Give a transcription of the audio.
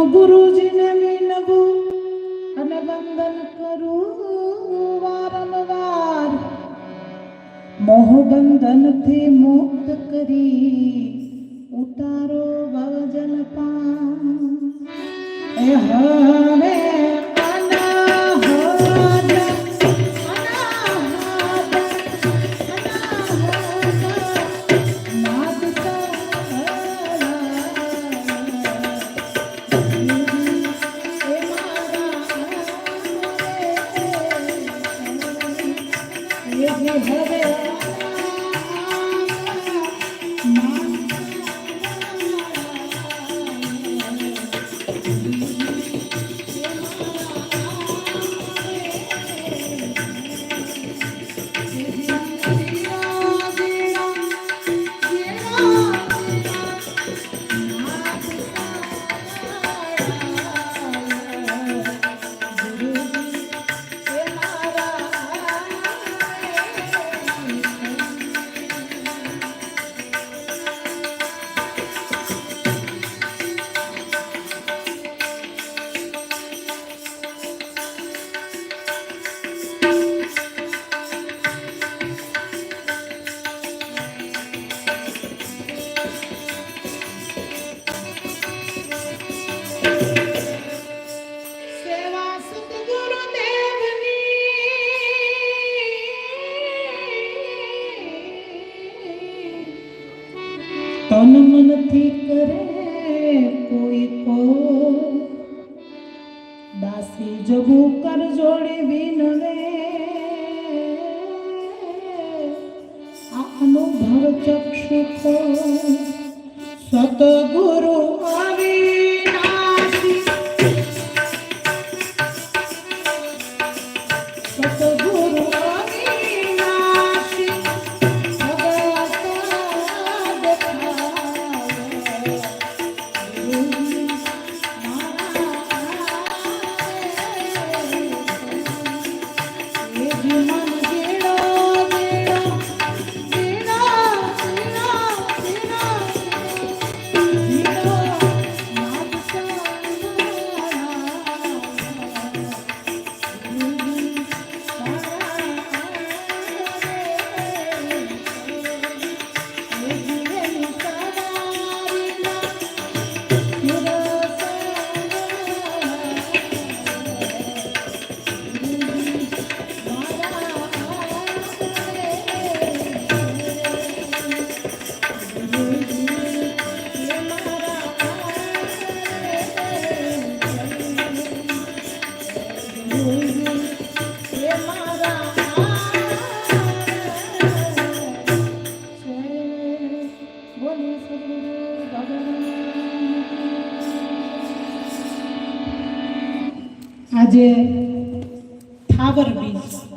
પ્રથમ ગુરુજીને વિનવું અને વંદન કરું વારંવાર. મોહબંધનથી મુક્ત કરી ઉતારો ભજન પા એ હવે আপনি ভালো শত આજે થાવર બીજ